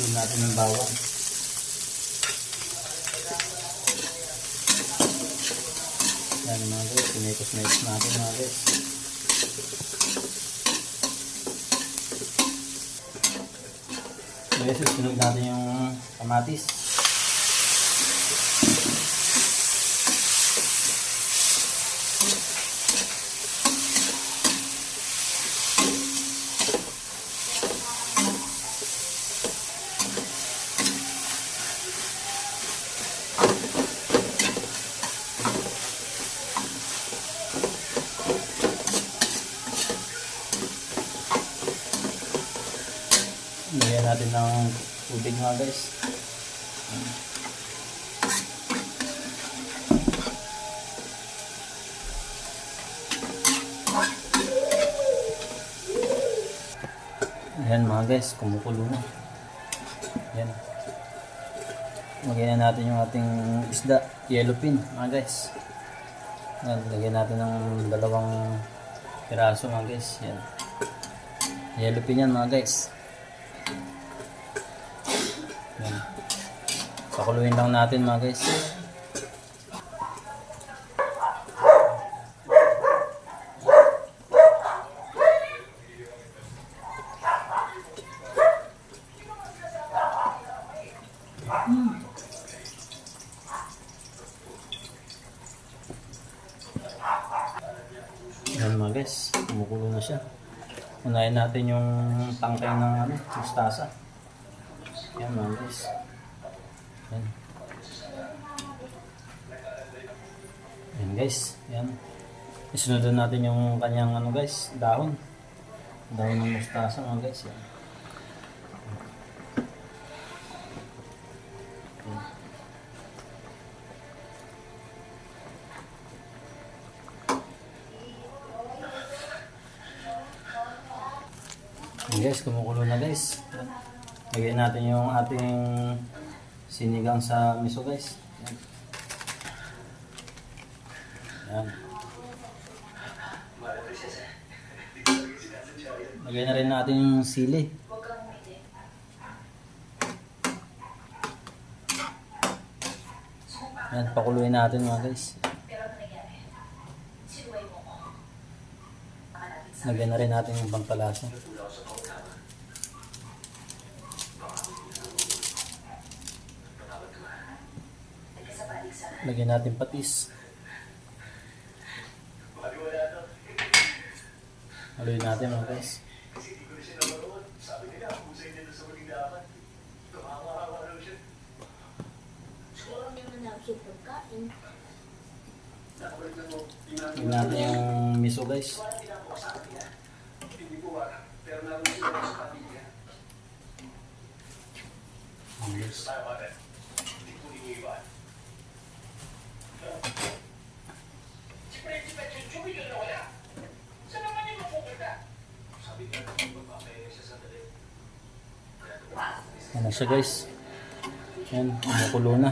Sunod natin ng bawang. Yan mga guys, sinikos-nikos natin mga guys. Guys, susunod natin yung kamatis. Lagyan natin ng tubig mga guys. Ayan mga guys, kumukulo na. Ayan. Lagyan natin yung ating isda, yellow pin mga guys. Ayan, lagyan natin ng dalawang piraso mga guys. Ayan. Yellow pin yan mga guys. Pakuluin lang natin mga guys. Yan mga guys, kumukulo na siya. Unahin natin yung tangkay ng ano, mustasa. Yan mga guys. Yan. Yan guys. Yan. Isunod na natin yung kanyang ano guys, dahon. Dahon ng mustasa mga guys. Yan. Yan. Guys, kumukulo na guys. Yan. Lagyan natin yung ating sinigang sa miso guys. Yan. Yan. Lagyan na rin natin yung sili. Yan, pakuluin natin mga guys. Lagyan na rin natin yung pampalasa. Lagyan natin patis. Haluin natin mga guys. Lagyan natin yung miso guys. Yes. Yan na siya guys. Yan, kumukulo na.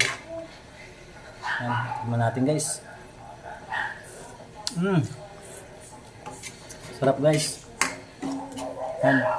Yan, tignan natin guys. Mm. Sarap guys. Yan.